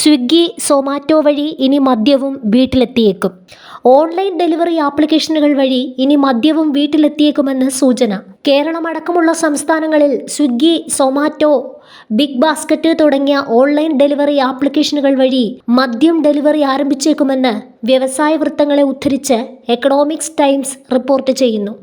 സ്വിഗ്ഗി സൊമാറ്റോ വഴി ഇനി മദ്യവും വീട്ടിലെത്തിയേക്കും. ഓൺലൈൻ ഡെലിവറി ആപ്ലിക്കേഷനുകൾ വഴി ഇനി മദ്യവും വീട്ടിലെത്തിയേക്കുമെന്ന് സൂചന. കേരളമടക്കമുള്ള സംസ്ഥാനങ്ങളിൽ സ്വിഗ്ഗി സൊമാറ്റോ ബിഗ് ബാസ്ക്കറ്റ് തുടങ്ങിയ ഓൺലൈൻ ഡെലിവറി ആപ്ലിക്കേഷനുകൾ വഴി മദ്യം ഡെലിവറി ആരംഭിച്ചേക്കുമെന്ന് വ്യവസായ വൃത്തങ്ങളെ ഉദ്ധരിച്ച് എക്കണോമിക്സ് ടൈംസ് റിപ്പോർട്ട് ചെയ്യുന്നു.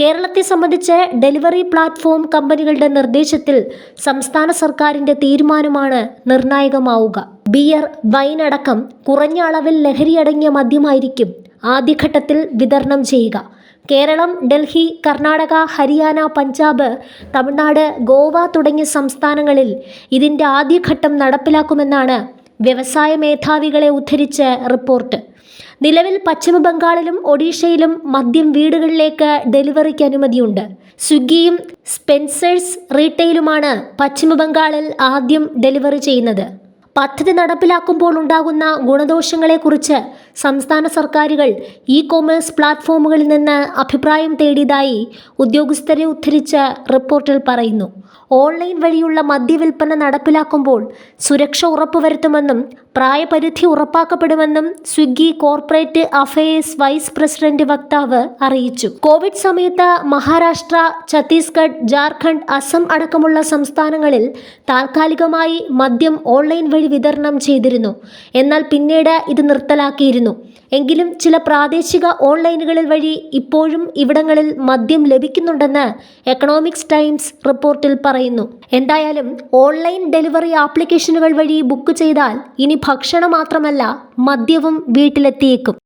കേരളത്തെ സംബന്ധിച്ച് ഡെലിവറി പ്ലാറ്റ്ഫോം കമ്പനികളുടെ നിർദ്ദേശത്തിൽ സംസ്ഥാന സർക്കാരിന്റെ തീരുമാനമാണ് നിർണായകമാവുക. ബിയർ വൈൻ അടക്കം കുറഞ്ഞ അളവിൽ ലഹരിയടങ്ങിയ മദ്യമായിരിക്കും ആദ്യഘട്ടത്തിൽ വിതരണം ചെയ്യുക. കേരളം ഡൽഹി കർണാടക ഹരിയാന പഞ്ചാബ് തമിഴ്നാട് ഗോവ തുടങ്ങിയ സംസ്ഥാനങ്ങളിൽ ഇതിന്റെ ആദ്യഘട്ടം നടപ്പിലാക്കുമെന്നാണ് വ്യവസായ മേധാവികളെ ഉദ്ധരിച്ച് റിപ്പോർട്ട്. നിലവിൽ പശ്ചിമ ബംഗാളിലും ഒഡീഷയിലും മദ്യം വീടുകളിലേക്ക് ഡെലിവറിക്ക് അനുമതിയുണ്ട്. സ്വിഗ്ഗിയും സ്പെൻസേഴ്സ് റീറ്റെയിലുമാണ് പശ്ചിമ ബംഗാളിൽ ആദ്യം ഡെലിവറി ചെയ്യുന്നത്. പദ്ധതി നടപ്പിലാക്കുമ്പോൾ ഉണ്ടാകുന്ന ഗുണദോഷങ്ങളെക്കുറിച്ച് സംസ്ഥാന സർക്കാരുകൾ ഇ കോമേഴ്സ് പ്ലാറ്റ്ഫോമുകളിൽ നിന്ന് അഭിപ്രായം തേടിയതായി ഉദ്യോഗസ്ഥരെ ഉദ്ധരിച്ച് റിപ്പോർട്ടിൽ പറയുന്നു. ഓൺലൈൻ വഴിയുള്ള മദ്യവിൽപ്പന നടപ്പിലാക്കുമ്പോൾ സുരക്ഷ ഉറപ്പുവരുത്തുമെന്നും പ്രായപരിധി ഉറപ്പാക്കപ്പെടുമെന്നും Swiggy corporate affairs vice president വക്താവ് അറിയിച്ചു. കോവിഡ് സമയത്ത് മഹാരാഷ്ട്ര ഛത്തീസ്ഗഡ് ജാർഖണ്ഡ് അസം അടക്കമുള്ള സംസ്ഥാനങ്ങളിൽ താൽക്കാലികമായി മദ്യം ഓൺലൈൻ വഴി വിതരണം ചെയ്തിരുന്നു. എന്നാൽ പിന്നീട് ഇത് നിർത്തലാക്കിയിരുന്നു. എങ്കിലും ചില പ്രാദേശിക ഓൺലൈനുകളിൽ വഴി ഇപ്പോഴും ഇവിടങ്ങളിൽ മദ്യം ലഭിക്കുന്നുണ്ടെന്ന് എക്കണോമിക്സ് ടൈംസ് റിപ്പോർട്ടിൽ പറയുന്നു. എന്തായാലും ഓൺലൈൻ ഡെലിവറി ആപ്ലിക്കേഷനുകൾ വഴി ബുക്ക് ചെയ്താൽ ഇനി ഭക്ഷണം മാത്രമല്ല മദ്യവും വീട്ടിലെത്തിയേക്കും.